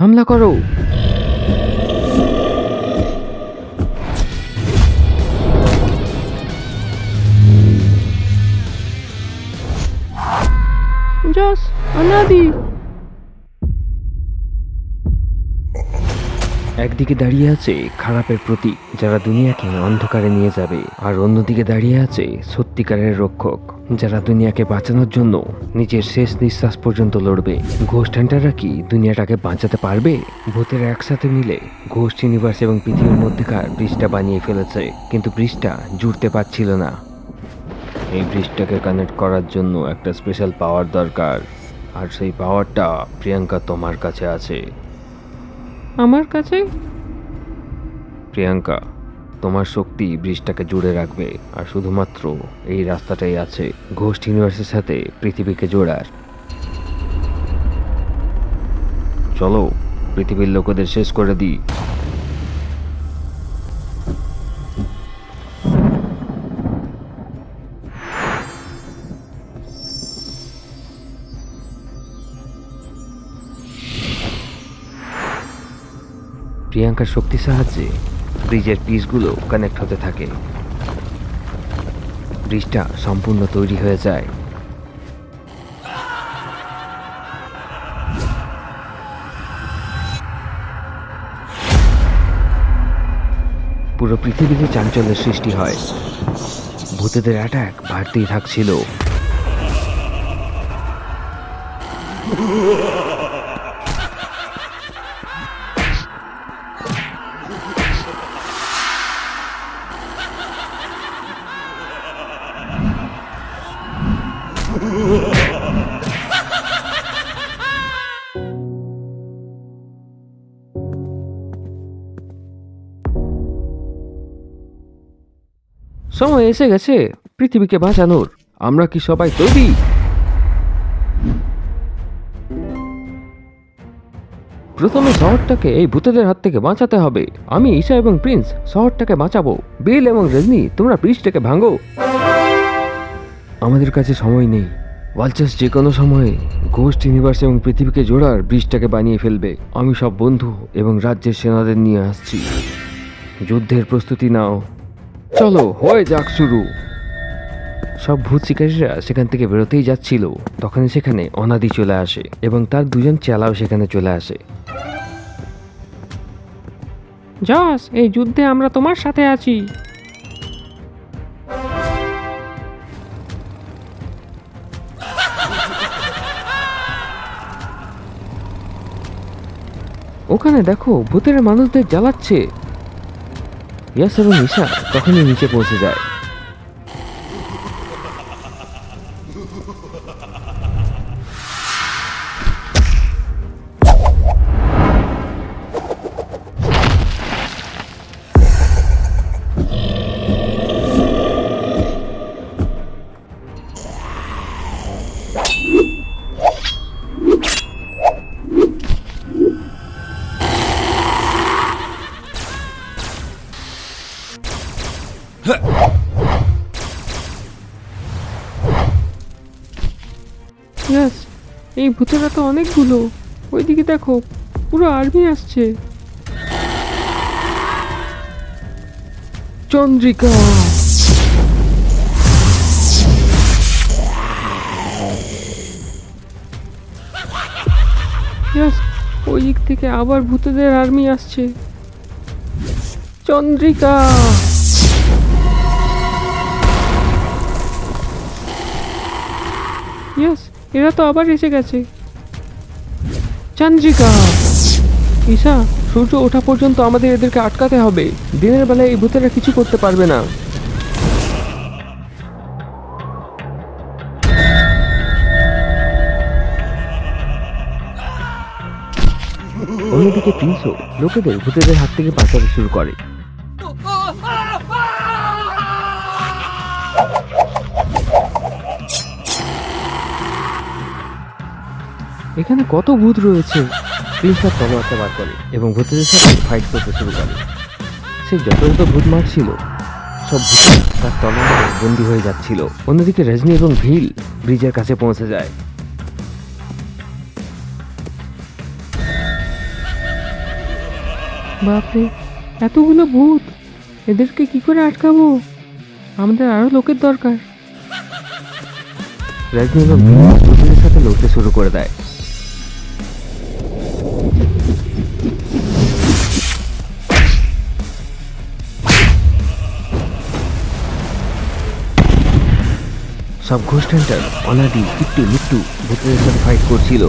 হামলা করো। জস অনাদি একদিকে দাঁড়িয়ে আছে খারাপের প্রতীক, যারা দুনিয়াকে অন্ধকারে নিয়ে যাবে, আর অন্যদিকে দাঁড়িয়ে আছে সত্যিকারের রক্ষক, যারা দুনিয়াকে বাঁচানোর জন্য নিজের শেষ নিঃশ্বাস পর্যন্ত লড়বে। ঘোস্ট হান্টাররা কি দুনিয়াটাকে বাঁচাতে পারবে? ভূতেরা একসাথে মিলে ঘোস্ট ইউনিভার্স এবং পৃথিবীর মধ্যেকার ব্রিজটা বানিয়ে ফেলেছে, কিন্তু ব্রিজটা জুড়তে পারছিল না। এই ব্রিজটাকে কানেক্ট করার জন্য একটা স্পেশাল পাওয়ার দরকার, আর সেই পাওয়ারটা প্রিয়াঙ্কা তোমার কাছে আছে। আমার কাছে? প্রিয়াঙ্কা, তোমার শক্তি ব্রিজটাকে জুড়ে রাখবে, আর শুধুমাত্র এই রাস্তাটাই আছে ঘোস্ট ইউনিভার্সের সাথে পৃথিবীকে জোড়ার। চলো, পৃথিবীর লোকেদের শেষ করে দিই। প্রিয়াঙ্কার শক্তির সাহায্যে ব্রিজের পিসগুলো কানেক্ট হতে থাকে। ব্রিজটা সম্পূর্ণ তৈরি হয়ে যায়। পুরো পৃথিবীতে চাঞ্চল্যের সৃষ্টি হয়। ভূতেদের অ্যাটাক বাড়তেই থাকছিল। এসে গেছে পৃথিবীকে বাঁচানোর। আমরা কি সবাই তৈরি? প্রথমে শহরটাকে এই ভূতেদের হাত থেকে বাঁচাতে হবে। আমি ঈশা এবং প্রিন্স শহরটাকে বাঁচাবো। বিল এবং রজনী, তোমরা ব্রিজটাকে ভাঙো। আমাদের কাছে সময় নেই। ওয়ালচার্স যে কোনো সময়ে ঘোস্ট ইউনিভার্স এবং পৃথিবীকে জোড়ার ব্রিজটাকে বানিয়ে ফেলবে। আমি সব বন্ধু এবং রাজ্যের সেনাদের নিয়ে আসছি। যুদ্ধের প্রস্তুতি নাও। চলো হয়ে যাক শুরু। সব ভূত শিকারীরা সেখান থেকে বেরোতেই যাচ্ছিল। তখনই সেখানে অনাদি চলে আসে এবং তার দুজন চেলাও সেখানে চলে আসে। জস এই যুদ্ধে আমরা তোমার সাথে আছি। ওখানে দেখো ভূতের মানুষদের জ্বালাচ্ছে। ইয়াস এবং ঈশা তখনই নিচে পৌঁছে যায়। এই ভূতেরা তো অনেকগুলো। ওইদিকে দেখো, পুরো আর্মি আসছে। চন্দ্রিকা। ওই দিক থেকে আবার ভূতেদের আর্মি আসছে। চন্দ্রিকা। এরা তো আবার এসে গেছে। চন্দ্রিকা। ঈশা, সূর্য ওঠা পর্যন্ত আমাদের এদেরকে আটকাতে হবে। দিনের বেলায় এই ভূতেরা কিছু করতে পারবে না। অন্যদিকে তিনশো লোকেদের ভূতেদের হাত থেকে বাঁচাতে শুরু করে। এখানে কত ভূত রয়েছে? প্রিন্স তার তলোয়ারটা বার করে। এবং ভূতেদের সাথে ফাইট করতে শুরু করে। সে যত যত ভূত মারছিল সব ভূত তার তলোয়ারে বন্দী হয়ে যাচ্ছিল। অন্যদিকে রজনী এবং ভিল ব্রিজের কাছে পৌঁছে যায়। বাপরে এতগুলো ভূত! এদেরকে কি করে আটকাবো? আমাদের আরও লোকের দরকার। রজনী এবং ভীম ভূতেদের সাথে লড়তে শুরু করে দেয়। সব ঘোষটানটার অনাদি কিট্টু মিট্টু ভূতেদের সাথে ফাইট করছিল।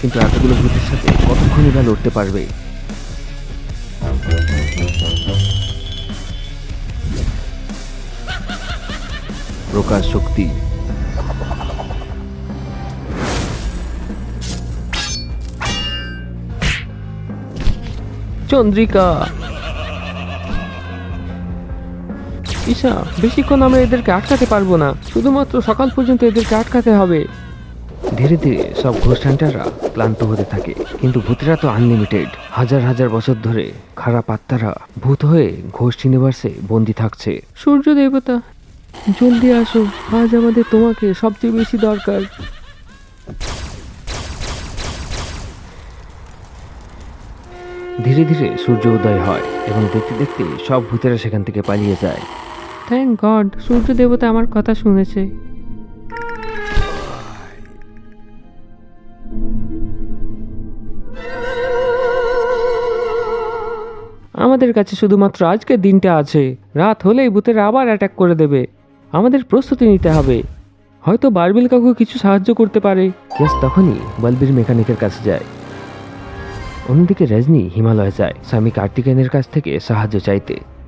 কিন্তু এতগুলো ভূতের সাথে কতক্ষণই বা লড়তে পারবে? প্রকাশ শক্তি। চন্দ্রিকা! ঈশা বেশিক্ষণ আমরা এদেরকে আটকাতে পারব না। শুধুমাত্র সকাল পর্যন্ত এদেরকে আটকাতে হবে। ধীরে ধীরে সব ঘোষান্টাররা ক্লান্ত হতে থাকে। কিন্তু ভূতেরা তো আনলিমিটেড হাজার হাজার বছর ধরে খারাপ আত্মারা ভূত হয়ে ঘোষ ইউনিভার্সে বন্দি থাকছে। সূর্য দেবতা জলদি আসো। আজ আমাদের তোমাকে সবচেয়ে বেশি দরকার। ধীরে ধীরে সূর্য উদয় হয় এবং দেখতে দেখতে সব ভূতেরা সেখান থেকে পালিয়ে যায়। থ্যাংক গড সূর্য দেবতা আমার কথা শুনেছে। আমাদের কাছে শুধুমাত্র আজকের দিনটা আছে। রাত হলেই ভূতেরা আবার অ্যাটাক করে দেবে। আমাদের প্রস্তুতি নিতে হবে। হয়তো বারবিল কাকু কিছু সাহায্য করতে পারে। ইয়াস তখনই বলবীর মেকানিকের কাছে যায়। অন্যদিকে রজনী হিমালয়ে যায় স্বামী কার্তিকেয়নের কাছ থেকে সাহায্য চাইতে।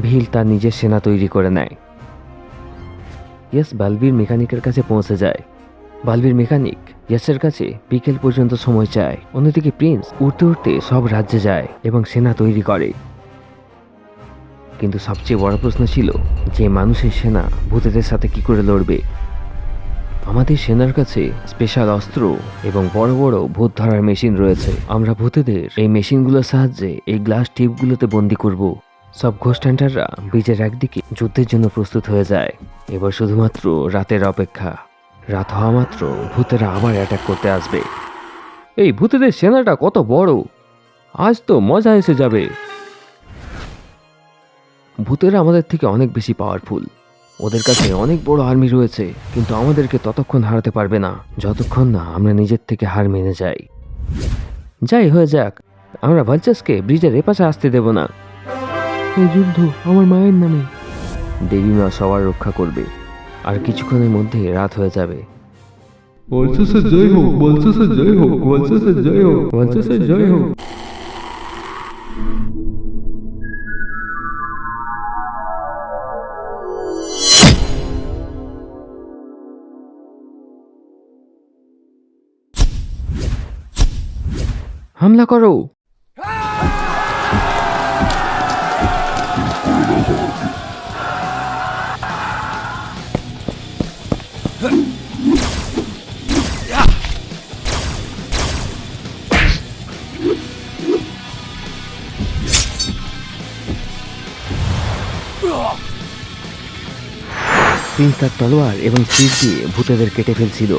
ভিল তার নিজের সেনা তৈরি করে নেয়। ইয়াস বালবীর মেকানিকের কাছে পৌঁছে যায়। বালবীর মেকানিক ইয়াসের কাছে বিকেল পর্যন্ত সময় চায়। অন্যদিকে প্রিন্স উঠতে উঠতে সব রাজ্যে যায় এবং সেনা তৈরি করে। কিন্তু সবচেয়ে বড় প্রশ্ন ছিল, যে মানুষের সেনা ভূতেদের সাথে কি করে লড়বে? আমাদের সেনার কাছে স্পেশাল অস্ত্র এবং বড় বড় ভূত ধরার মেশিন রয়েছে। আমরা ভূতেদের এই মেশিনগুলোর সাহায্যে এই গ্লাস টিপগুলোতে বন্দি করব। সব ঘোষটান্টাররা বীজের একদিকে যুদ্ধের জন্য প্রস্তুত হয়ে যায়। এবার শুধুমাত্র রাতের অপেক্ষা। রাত হওয়া মাত্র ভূতেরা আবার অ্যাটাক করতে আসবে। এই ভূতেদের সেনাটা কত বড়! আজ তো মজা এসে যাবে। ভূতেরা আমাদের থেকে অনেক বেশি পাওয়ারফুল ওদের কাছে অনেক বড় আর্মি রয়েছে, কিন্তু আমাদেরকে ততক্ষণ হারাতে পারবে না। যতক্ষণ না আমরা নিজের থেকে হার মেনে যাই। যাই, হয়ে যাক। আমরা ভালচাসকে ব্রিজের এপাশে আসতে দেব না। এই যুদ্ধ আমার মায়ের নামে। দেবী মা সবার রক্ষা করবে। আর কিছুক্ষণের মধ্যে রাত হয়ে যাবে। বলছো সে জয় হোক বলছো সে জয় হোক বলছো সে জয় হোক বলছো সে জয় হোক। হামলা করো। প্রিন্স তার তলোয়ার এবং তীর দিয়ে ভূতেদের কেটে ফেলছিল।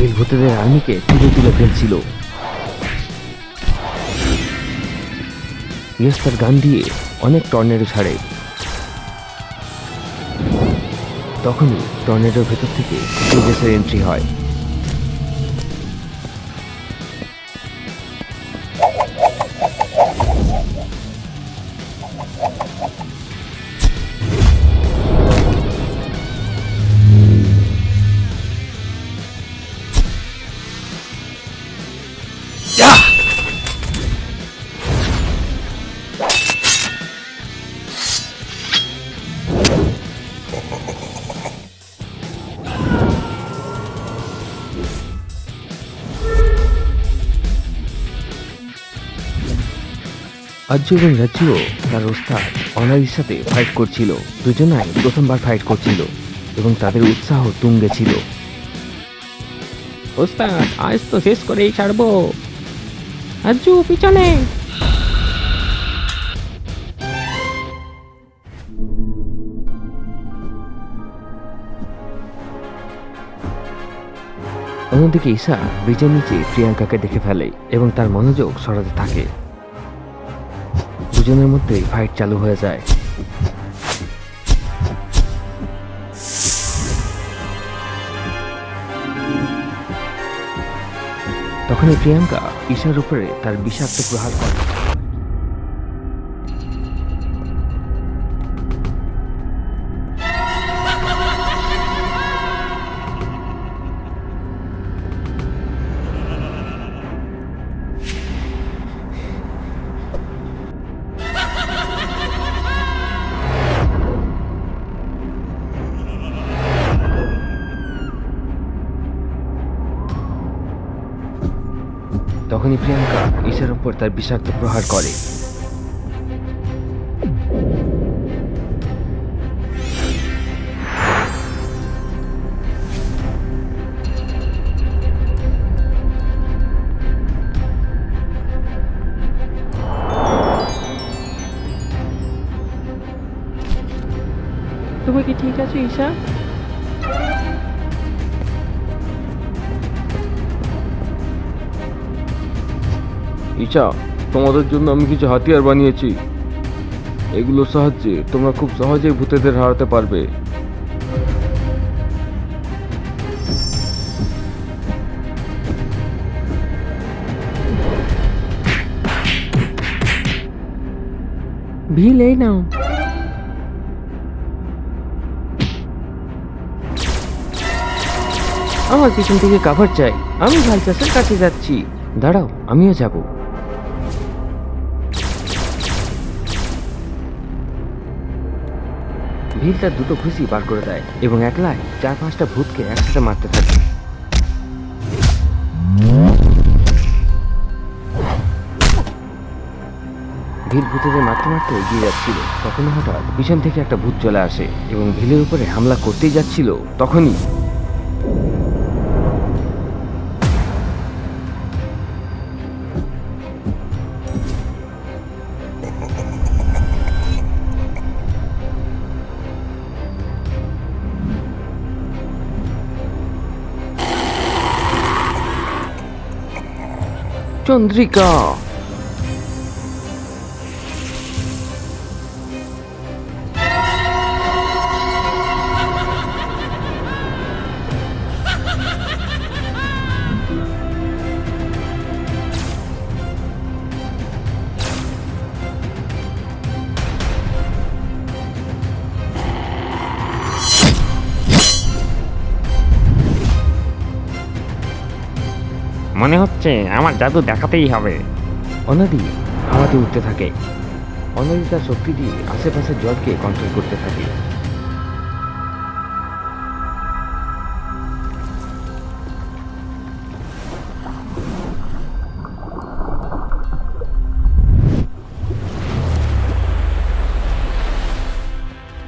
এই ভূতেদের আর্মিকে তুলে তুলে ফেলছিল। ইয়েস তার গান দিয়ে অনেক টর্নেডো ছাড়ে। তখনই টর্নেডোর ভেতর থেকে তেজসের এন্ট্রি হয়। আজ্জু এবং রাজ্জুও তার ওস্তাদ অনারির সাথে ফাইট করছিল। দুজনাই প্রথমবার ফাইট করছিল এবং তাদের উৎসাহ তুঙ্গে ছিল। ওস্তাদ আজ তো শেষ করেই ছাড়বো। আজু পিছনে। অন্যদিকে ঈশা ব্রিজের নিচে প্রিয়াঙ্কাকে দেখে ফেলে এবং তার মনোযোগ সরাতে থাকে। দুজনের মধ্যেই ফাইট চালু হয়ে যায়। তখনই প্রিয়াঙ্কা ঈশার উপরে তার বিষাক্ত প্রহার করে। তার বিষাক্ত প্রহার করে। তুমি কি ঠিক আছো ঈশা? ইচ্ছা তোমাদের জন্য আমি কিছু হাতিয়ার বানিয়েছি। এগুলোর সাহায্যে তোমরা খুব সহজেই ভূতেদের হারাতে পারবে। ভিল, এই নাও। আমার পিছন থেকে কাভার চাই। আমি ভালচাষের কাছে যাচ্ছি। দাঁড়াও, আমিও যাব। তার দুটো ঘুষি বার করে দেয় এবং একলায় চার পাঁচটা ভূতকে একসাথে মারতে থাকে। ভিল ভূতেদের মারতে মারতে এগিয়ে যাচ্ছিল। তখন হঠাৎ পিছন থেকে একটা ভূত চলে আসে এবং ভিলের উপরে হামলা করতেই যাচ্ছিল। তখনই চন্দ্রিকা। হচ্ছে আমার জাদু দেখাতেই হবে। অনাদি হাওয়াতে উঠতে থাকে। অনাদি তার শক্তি দিয়ে আশেপাশের জলকে কন্ট্রোল করতে থাকে।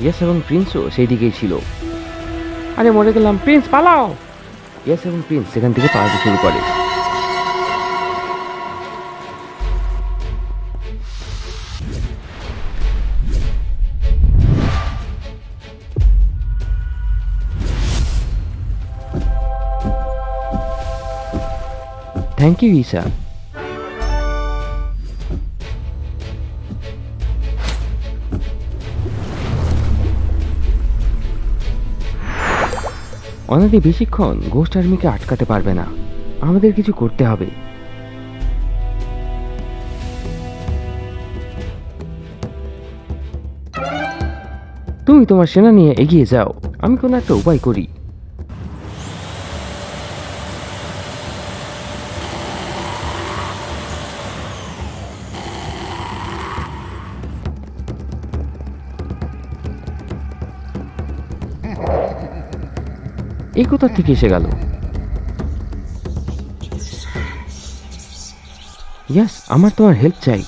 ইয়াস এবং প্রিন্সও সেই দিকেই ছিল। আরে মরে গেলাম প্রিন্স পালাও! ইয়াস এবং প্রিন্স সেখান থেকে পালাতে শুরু করে। থ্যাংক ইউ ঈশা অনাদি বেশিক্ষণ ঘোস্ট আর্মিকে আটকাতে পারবে না। আমাদের কিছু করতে হবে। তুমি তোমার সেনা নিয়ে এগিয়ে যাও। আমি কোনো একটা উপায় করি। এই কোথা থেকে এসে গেল? ইয়াস আমার তোমার হেল্প চাই।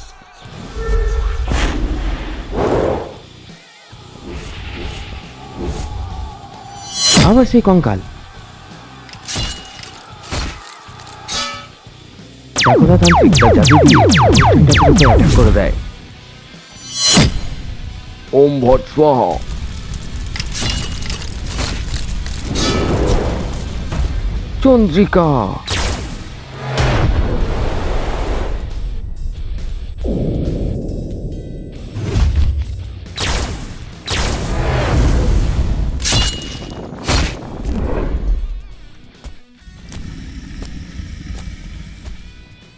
আবার সেই কঙ্কাল। করে দেয়। ওম ভট চন্দ্রিকা।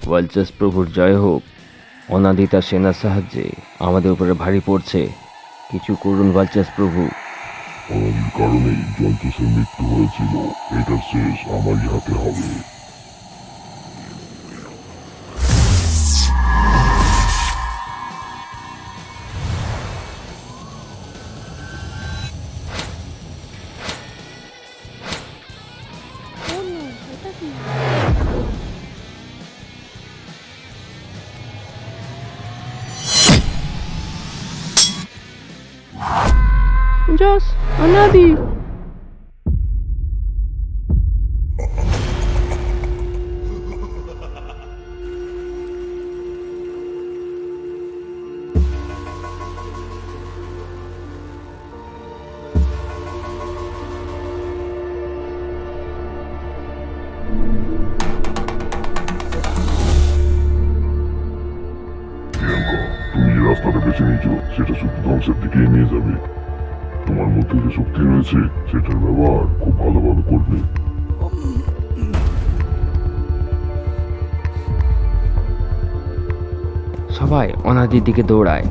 ওয়ালচাস প্রভুর জয় হোক। অনাদিতা সেনার সাহায্যে আমাদের উপরে ভারী পড়ছে। কিছু করুন ওয়ালচাস প্রভু অনাদির কারণেই জলচেসের মৃত্যু হয়েছিল। এটা শেষ আমারই হাতে হবে। যাবে। তোমার মধ্যে যে শক্তি রয়েছে, সেটার ব্যবহার খুব ভালোভাবে করবে। সবাই অনাদির দিকে দৌড়ায়।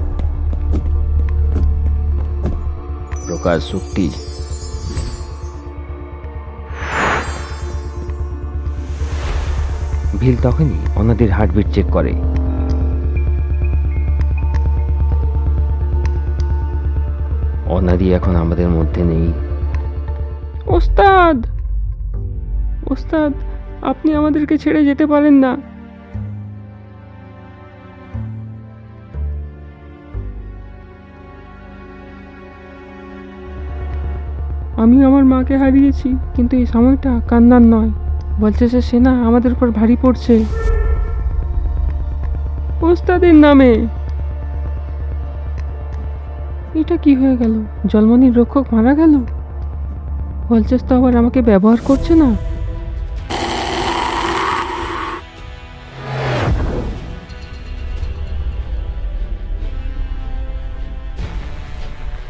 প্রকাশ শক্তি। ভিল তখনই অনাদির হার্টবিট চেক করে। অনাদি এখন আমাদের মধ্যে নেই। ওস্তাদ! ওস্তাদ, আপনি আমাদেরকে ছেড়ে যেতে পারেন না। আমি আমার মাকে হারিয়েছি, কিন্তু এই সময়টা কান্নার নয়। বলছে সে সেনা আমাদের উপর ভারী পড়ছে। ওস্তাদের নামে এটা কি হয়ে গেল? জলমনির রক্ষক মারা গেল? বলছিস তো আবার আমাকে ব্যবহার করছে না?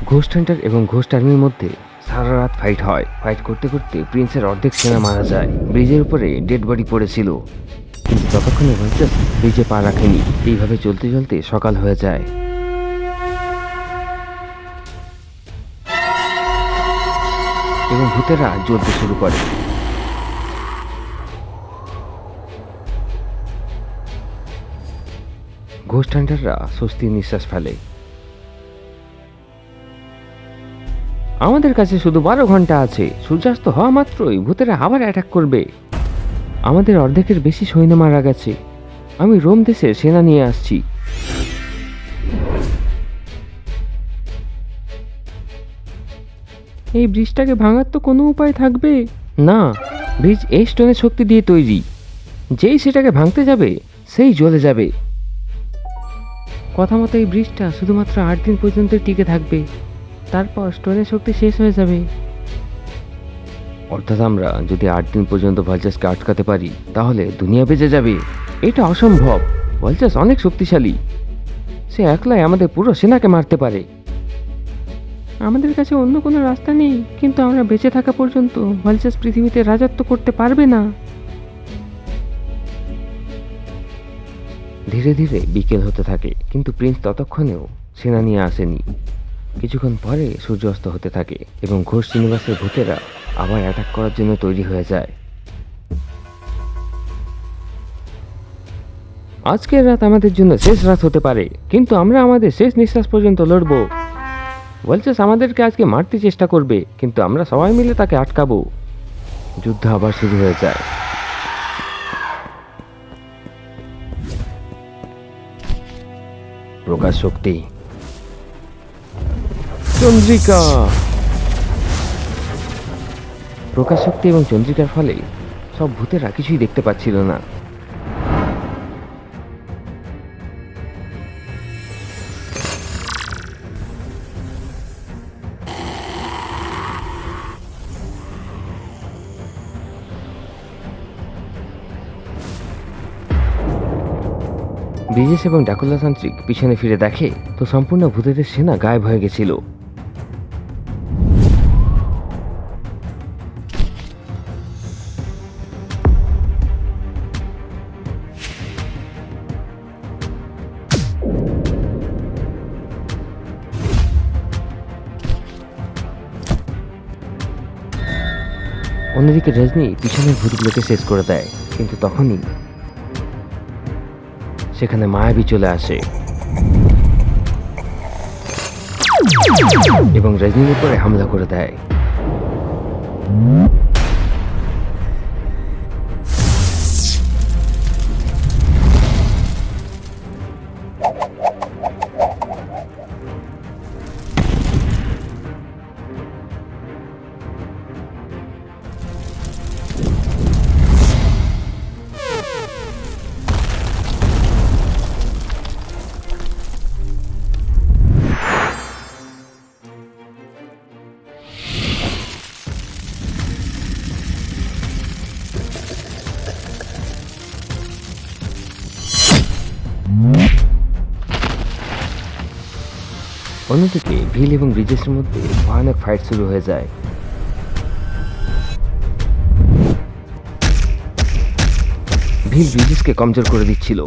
ঘোস্ট হান্টার এবং ঘোস্ট আর্মির মধ্যে সারা রাত ফাইট হয়। ফাইট করতে করতে প্রিন্সের অর্ধেক সেনা মারা যায়। ব্রিজের উপরে ডেড বডি পড়েছিল। কিন্তু ততক্ষণে ভঞ্চাস ব্রিজে পা রাখেনি। এইভাবে চলতে চলতে সকাল হয়ে যায়। এবং ভূতেরা জ্বলতে শুরু করে। ঘোস্ট হান্টাররা স্বস্তির নিঃশ্বাস ফেলে। আমাদের কাছে শুধু বারো ঘণ্টা আছে, সূর্যাস্ত হওয়া মাত্রই ভূতেরা আবার অ্যাটাক করবে। আমাদের অর্ধেকের বেশি সৈন্য মারা গেছে। আমি রোম দেশের সেনা নিয়ে আসছি। এই ব্রিজটাকে ভাঙার তো কোনো উপায় থাকবে? না, ব্রিজ এই স্টোনের শক্তি দিয়ে তৈরি। যেই সেটাকে ভাঙতে যাবে, সেই জ্বলে যাবে। কথা মতো এই ব্রিজটা শুধুমাত্র আট দিন পর্যন্ত টিকে থাকবে। তারপর স্টোনের শক্তি শেষ হয়ে যাবে। অর্থাৎ আমরা যদি আট দিন পর্যন্ত ভালচাসকে আটকাতে পারি, তাহলে দুনিয়া বেঁচে যাবে। এটা অসম্ভব। ভালচাস অনেক শক্তিশালী। সে একলাই আমাদের পুরো সেনাকে মারতে পারে। আমাদের কাছে অন্য কোনো রাস্তা নেই, কিন্তু আমরা বেঁচে থাকা পর্যন্ত ভালচাস পৃথিবীতে রাজত্ব করতে পারবে না। ধীরে ধীরে বিকেল হতে থাকে, কিন্তু প্রিন্স ততক্ষণেও সেনা নিয়ে আসেনি। কিছুক্ষণ পরে সূর্যাস্ত হতে থাকে এবং ঘোষ শ্রীনিবাসের ভূতেরা আবার অ্যাটাক করার জন্য তৈরি হয়ে যায়। আজকের রাত আমাদের জন্য শেষ রাত হতে পারে, কিন্তু আমরা আমাদের শেষ নিঃশ্বাস পর্যন্ত লড়বো। বলছিস আমাদেরকে আজকে মারতে চেষ্টা করবে, কিন্তু আমরা সবাই মিলে তাকে আটকাবো। যুদ্ধ আবার শুরু হয়ে যায়। প্রকাশ শক্তি। চন্দ্রিকা। প্রকাশ শক্তি এবং চন্দ্রিকার ফলে সব ভূতেরা কিছুই দেখতে পাচ্ছিল না। ব্রিজেশ এবং ডাকুলা তান্ত্রিক পিছনে ফিরে দেখে, তো সম্পূর্ণ ভূতেদের সেনা গায়েব হয়ে গেছিল। অন্যদিকে রজনী পিছনের ভূতগুলোকে শেষ করে দেয়, কিন্তু তখনই সেখানে মায়াবী চলে আসে। এবং রজনীর উপরে হামলা করে দেয়। অন্যদিকে ভিল এবং ব্রিজেসের মধ্যে ভয়ানক ফাইট শুরু হয়ে যায়। ভিল ব্রিজেসকে কমজোর করে দিচ্ছিল।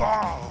Boom!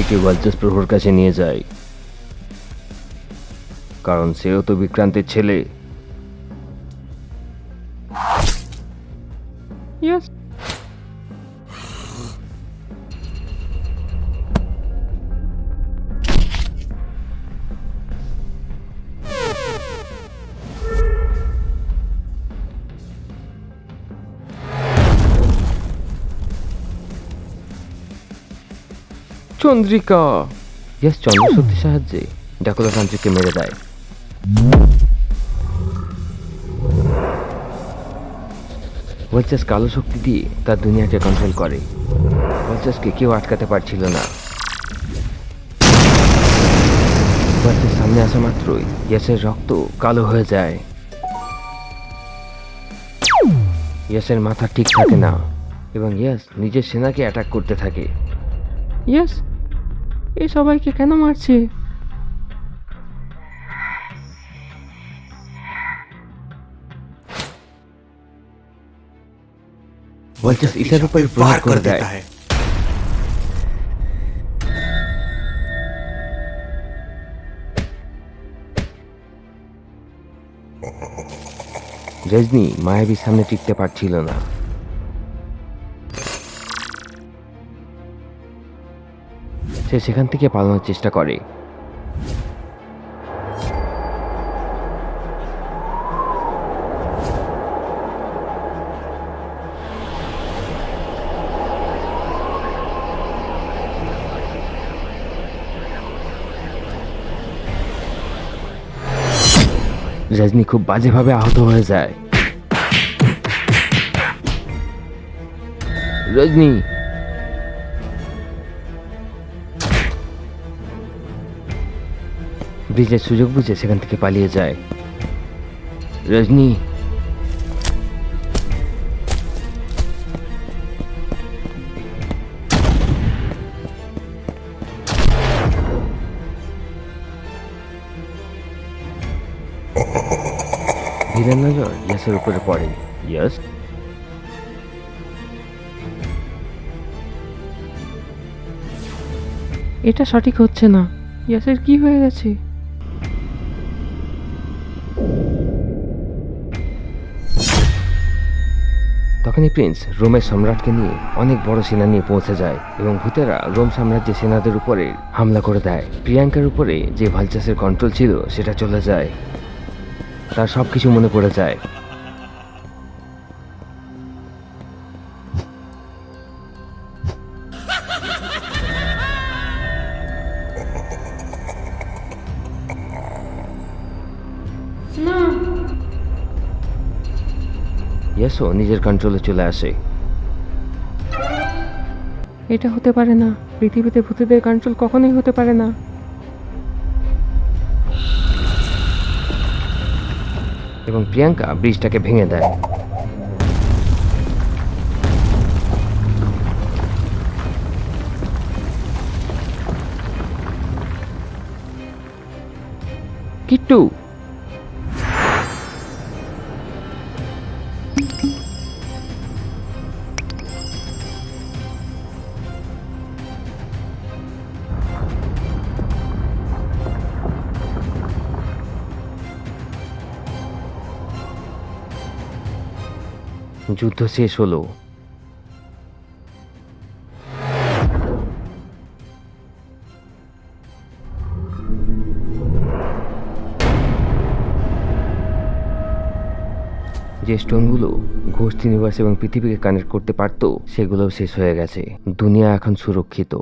একে ওয়ালচাস প্রভুর কাছে নিয়ে যায়। কারণ সেও তো বিক্রান্তের ছেলে। চন্দ্রিকা। ইয়াস চন্দ্রশক্তির সাহায্যে। ডাকুলা তান্ত্রিককে মেরে দেয়। ওয়ালচাস কালো শক্তি দিয়ে তার দুনিয়াকে কন্ট্রোল করে। ওয়ালচাসকে কেউ আটকাতে পারছিল না। ওয়ালচাস সামনে আসা মাত্রই ইয়াসের রক্ত কালো হয়ে যায়। ইয়াসের মাথা ঠিক থাকে না। এবং ইয়াস নিজের সেনাকে অ্যাটাক করতে থাকে। ইয়েস এ সবাইকে কেন মারছে? है। রজনী মায়াবীর সামনে টিকতে পারছিল না সে সেখান থেকে পালানোর চেষ্টা করে। রজনী খুব বাজেভাবে আহত হয়ে যায়। রজনী! ব্রিজের সুযোগ বুঝে সেখান থেকে পালিয়ে যায়। রজনী। ধীরের নজর ইয়াসের উপরে পড়ে। ইয়াস? এটা সঠিক হচ্ছে না। ইয়াসের কি হয়ে গেছে? তখনই প্রিন্স রোমের সম্রাটকে নিয়ে অনেক বড় সেনা নিয়ে পৌঁছে যায় এবং ভূতেরা রোম সাম্রাজ্যের সেনাদের উপরে হামলা করে দেয়। প্রিয়াঙ্কার উপরে যে ভালচাসের কন্ট্রোল ছিল, সেটা চলে যায়। তার সব কিছু মনে পড়ে যায়। ইয়াসও নিজের কন্ট্রোলে চলে আসে। এটা হতে পারে না। পৃথিবীতে ভূতেদের কন্ট্রোল কখনোই হতে পারে না। এবং প্রিয়াঙ্কা ব্রিজটাকে ভেঙে দেয়। কিট্টু! যুদ্ধ শেষ হলো। যে স্টোনগুলো ঘোষ ইউনিভার্স এবং পৃথিবীকে কানেক্ট করতে পারত, সেগুলোও শেষ হয়ে গেছে। দুনিয়া এখন সুরক্ষিত।